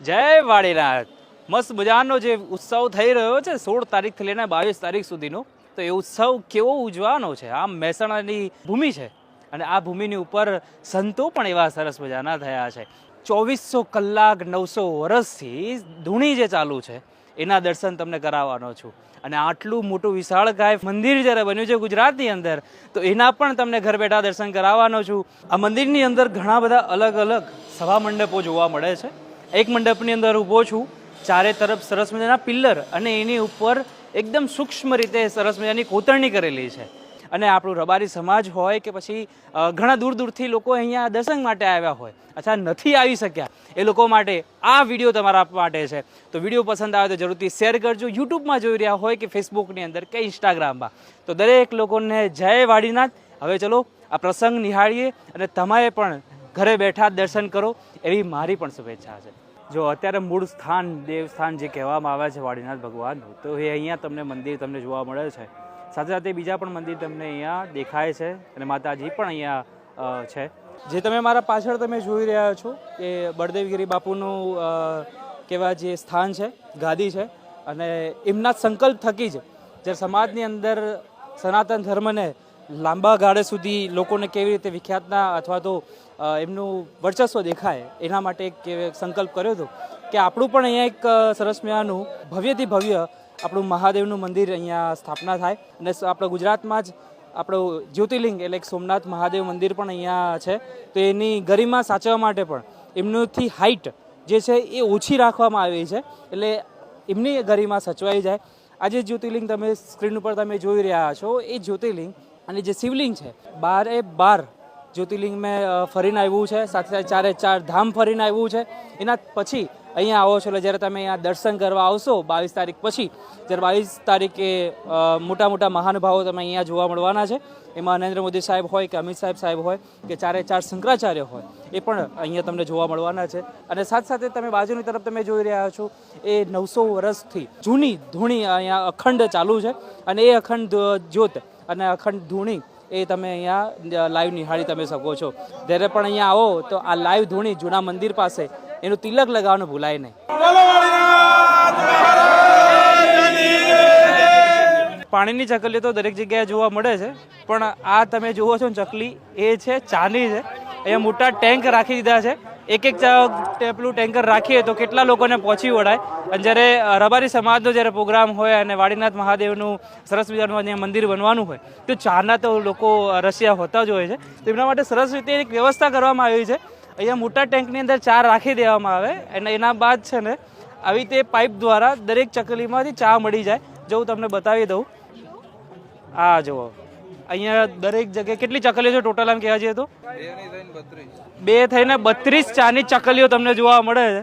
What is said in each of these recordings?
જય વાડીનાથ. મસ્ત મજાનો જે ઉત્સવ થઈ રહ્યો છે, સોળ તારીખથી લઈને બાવીસ તારીખ સુધીનો, તો એ ઉત્સવ કેવો ઉજવાનો છે? આમ મહેસાણાની ભૂમિ છે અને આ ભૂમિની ઉપર સંતો પણ એવા સરસ મજાના થયા છે. ચોવીસો કલાક નવસો વર્ષથી ધૂણી જે ચાલુ છે, એના દર્શન તમને કરાવવાનો છું. અને આટલું મોટું વિશાળકાય મંદિર જ્યારે બન્યું છે ગુજરાતની અંદર, તો એના પણ તમને ઘર બેઠા દર્શન કરાવવાનો છું. આ મંદિરની અંદર ઘણા બધા અલગ અલગ સભા મંડપો જોવા મળે છે. એક મંડપની અંદર ઊભો છું. ચારે તરફ સરસ મજાના પિલ્લર અને એની ઉપર એકદમ સૂક્ષ્મ રીતે સરસ મજાની કોતરણી કરેલી છે. અને આપણું રબારી સમાજ હોય કે પછી ઘણા દૂર દૂરથી લોકો અહીંયા દર્શન માટે આવ્યા હોય, અથવા નથી આવી શક્યા, એ લોકો માટે આ વીડિયો તમારા માટે છે. તો વીડિયો પસંદ આવે તો જરૂરથી શેર કરજો. યુટ્યુબમાં જોઈ રહ્યા હોય કે ફેસબુકની અંદર કે ઇન્સ્ટાગ્રામમાં. તો દરેક લોકોને જય વાડીનાથ. હવે ચલો, આ પ્રસંગ નિહાળીએ અને તમારે પણ ઘરે બેઠા દર્શન કરો, એવી મારી પણ શુભેચ્છા છે. જો અત્યારે મૂળ સ્થાન, દેવસ્થાન જે કહેવામાં આવે છે વાડીનાથ ભગવાનનું તો એ અહીંયા તમને મંદિર તમને જોવા મળે છે. સાથે સાથે બીજા પણ મંદિર તમને અહીંયા દેખાય છે અને માતાજી પણ અહીંયા છે. જે તમે મારા પાછળ તમે જોઈ રહ્યા છો, એ બળદેવગીરી બાપુનું કહેવાય જે સ્થાન છે, ગાદી છે. અને એમના સંકલ્પ થકી જ, જે સમાજની અંદર સનાતન ધર્મને લાંબા ગાળે સુધી લોકોને કેવી રીતે વિખ્યાતના અથવા તો એમનું વર્ચસ્વ દેખાય, એના માટે એક સંકલ્પ કર્યો હતો કે આપણું પણ અહીંયા એક સરસ મજાનું ભવ્યથી ભવ્ય આપણું મહાદેવનું મંદિર અહીંયા સ્થાપના થાય અને આપણા ગુજરાતમાં જ આપણું જ્યોતિર્લિંગ એટલે સોમનાથ મહાદેવ મંદિર પણ અહીંયા છે. તો એની ગરિમા સાચવવા માટે પણ એમનુંથી હાઈટ જે છે એ ઓછી રાખવામાં આવી છે. એટલે એમની ગરિમા સચવાઈ જાય. આજે જ્યોતિર્લિંગ તમે સ્ક્રીન ઉપર તમે જોઈ રહ્યા છો, એ જ્યોતિર્લિંગ અને જે શિવલિંગ છે, બારે બાર જ્યોતિર્લિંગ મેં ફરીને આવ્યું છે, સાથે સાથે ચારે ચાર ધામ ફરીને આવ્યું છે. એના પછી અહીંયા આવો છો એટલે જ્યારે તમે અહીંયા દર્શન કરવા આવશો બાવીસ તારીખ પછી, જ્યારે બાવીસ તારીખે મોટા મોટા મહાનુભાવો તમે અહીંયા જોવા મળવાના છે. એમાં નરેન્દ્ર મોદી સાહેબ હોય કે અમિત સાહેબ સાહેબ હોય કે ચારે ચાર શંકરાચાર્ય હોય, એ પણ અહીંયા તમને જોવા મળવાના છે. અને સાથે સાથે તમે બાજુની તરફ તમે જોઈ રહ્યા છો, એ નવસો વર્ષથી જૂની ધૂણી અહીંયા અખંડ ચાલુ છે. અને એ અખંડ જ્યોત અને અખંડ ધૂણી એ તમે અહીંયા લાઈવ નિહાળી તમે શકો છો. જ્યારે પણ અહીંયા આવો, તો આ લાઈવ ધૂણી જૂના મંદિર પાસે એનું તિલક લગાવવાનું ભૂલાય નહીં. પાણીની ચકલીઓ તો દરેક જગ્યાએ જોવા મળે છે, પણ આ તમે જુઓ છો ચકલી, એ છે ચાની છે. અહીંયા મોટા ટેન્ક રાખી દીધા છે. એક એક પેલું ટેન્કર રાખીએ તો કેટલા લોકોને પહોંચી વળાય? અને જ્યારે રબારી સમાજનો જ્યારે પ્રોગ્રામ હોય અને વાડીનાથ મહાદેવનું સરસ મજાનું અહીંયા મંદિર બનવાનું હોય, તો ચાના તો લોકો રસિયા હોતા જ હોય છે. તો એમના માટે સરસ રીતે એક વ્યવસ્થા કરવામાં આવી છે. અહીંયા મોટા ટેન્કની અંદર ચા રાખી દેવામાં આવે અને એના બાદ છે ને, આવી રીતે પાઇપ દ્વારા દરેક ચકલીમાંથી ચા મળી જાય. જો હું તમને બતાવી દઉં. આ જુઓ. અહીંયા દરેક જગ્યાએ કેટલી ચકલીઓ છે ટોટલ આમ કહેવા જઈએ તો? બે થઈને બત્રીસ ચાની ચકલીઓ તમને જોવા મળે છે.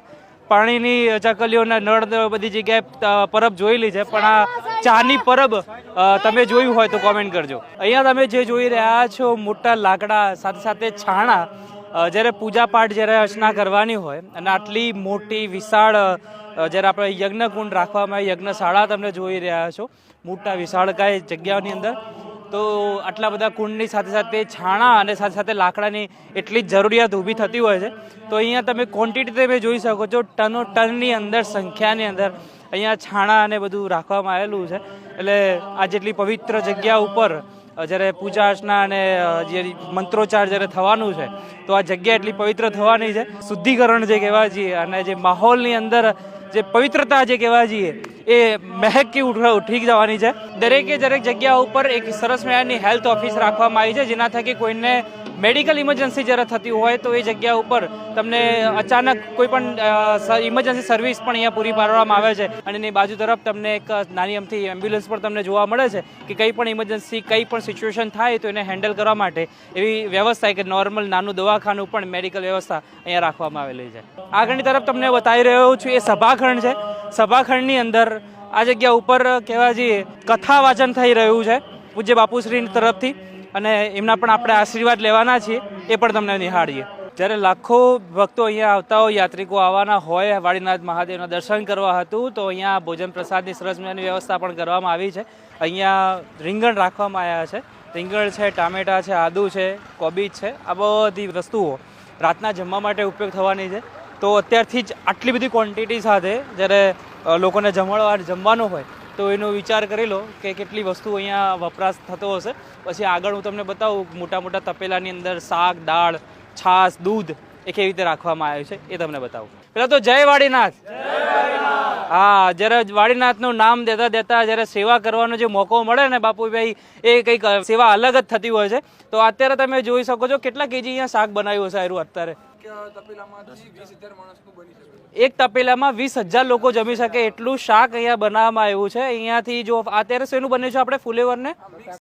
પાણીની ચકલીઓના નળ બધી જગ્યાએ પરબ જોયેલી છે. પણ આ ચાની પરબ તમે જોયું હોય તો કોમેન્ટ કરજો. અહીંયા તમે જે જોઈ રહ્યા છો, મોટા લાકડા, સાથે સાથે છાણા જ્યારે પૂજાપાઠ જ્યારે અર્ચના કરવાની હોય, અને આટલી મોટી વિશાળ જ્યારે આપણે યજ્ઞકુંડ રાખવામાં યજ્ઞશાળા તમે જોઈ રહ્યા છો. મોટા વિશાળકાય જગ્યાઓની અંદર. તો આટલા બધા કુંડની સાથે સાથે છાણા અને સાથે સાથે લાકડાની એટલી જ જરૂરિયાત ઊભી થતી હોય છે. તો અહીંયા તમે ક્વોન્ટિટી તમે જોઈ શકો છો, ટનો ટનની અંદર, સંખ્યાની અંદર અહીંયા છાણા અને બધું રાખવામાં આવેલું છે. એટલે આ જેટલી પવિત્ર જગ્યા ઉપર જ્યારે પૂજા અર્ચના અને જે મંત્રોચ્ચાર જ્યારે થવાનું છે, તો આ જગ્યા એટલી પવિત્ર થવાની છે. શુદ્ધિકરણ જે કહેવા જઈએ અને જે માહોલની અંદર જે પવિત્રતા જે કહેવા છીએ એ મહેકથી ઉઠ જવાની છે. દરેકે દરેક જગ્યા ઉપર એક સરસ મજાની હેલ્થ ઓફિસ રાખવામાં આવી છે, જેના થકી કોઈને મેડિકલ ઇમરજન્સી જ્યારે થતી હોય તો એ જગ્યા ઉપર તમને અચાનક કોઈ પણ ઇમરજન્સી સર્વિસ પણ અહીંયા પૂરી પાડવામાં આવે છે. અને એની બાજુ તરફ તમને એક નાની અમથી એમ્બ્યુલન્સ પણ તમને જોવા મળે છે કે કંઈ પણ ઇમરજન્સી કંઈ પણ સિચ્યુએશન થાય તો એને હેન્ડલ કરવા માટે એવી વ્યવસ્થા કે નોર્મલ નાનું દવાખાનું પણ મેડિકલ વ્યવસ્થા અહીંયા રાખવામાં આવેલી છે. આગળની તરફ તમને બતાવી રહ્યો છું, એ સભાખંડ છે. સભાખંડની અંદર આ જગ્યા ઉપર કહેવા જઈએ કથા વાચન થઈ રહ્યું છે પૂજ્ય બાપુશ્રી તરફથી અને એમના પણ આપણે આશીર્વાદ લેવાના છીએ, એ પણ તમને નિહાળીએ. જ્યારે લાખો ભક્તો અહીંયા આવતા હોય, યાત્રિકો આવવાના હોય વાડીનાથ મહાદેવના દર્શન કરવા હતું, તો અહીંયા ભોજન પ્રસાદની સરસ મજાની વ્યવસ્થા પણ કરવામાં આવી છે. અહીંયા રીંગણ રાખવામાં આવ્યા છે. રીંગણ છે, ટામેટા છે, આદુ છે, કોબીજ છે, આ બધી વસ્તુઓ રાતના જમવા માટે ઉપયોગ થવાની છે. તો અત્યારથી જ આટલી બધી ક્વોન્ટિટી સાથે જ્યારે લોકોને જમણવાર જમવાનું હોય, તો એનો વિચાર કરી લો કે કેટલી વસ્તુ અહીંયા વપરાશ થતો હશે. પછી આગળ હું તમને બતાવું, મોટા મોટા તપેલાની અંદર શાક, દાળ, છાશ, દૂધ એ કેવી રીતે રાખવામાં આવ્યું છે એ તમને બતાવું. પેલા તો જય વાડીનાથ. હા, જ્યારે વાડીનાથનું નામ દેતા દેતા જ્યારે સેવા કરવાનો જે મોકો મળે ને બાપુભાઈ, એ કંઈક સેવા અલગ જ થતી હોય છે. તો અત્યારે તમે જોઈ શકો છો કેટલા કેજી અહીંયા શાક બનાવ્યું હશે આયરું અત્યારે. એક તપેલામાં વીસ હજાર લોકો જમી શકે. એટલું શાક અહીંયા બનાવવામાં આવ્યું છે. અહીંયાથી જો અત્યારે શેનું બન્યું છે આપણે ફુલેવરને.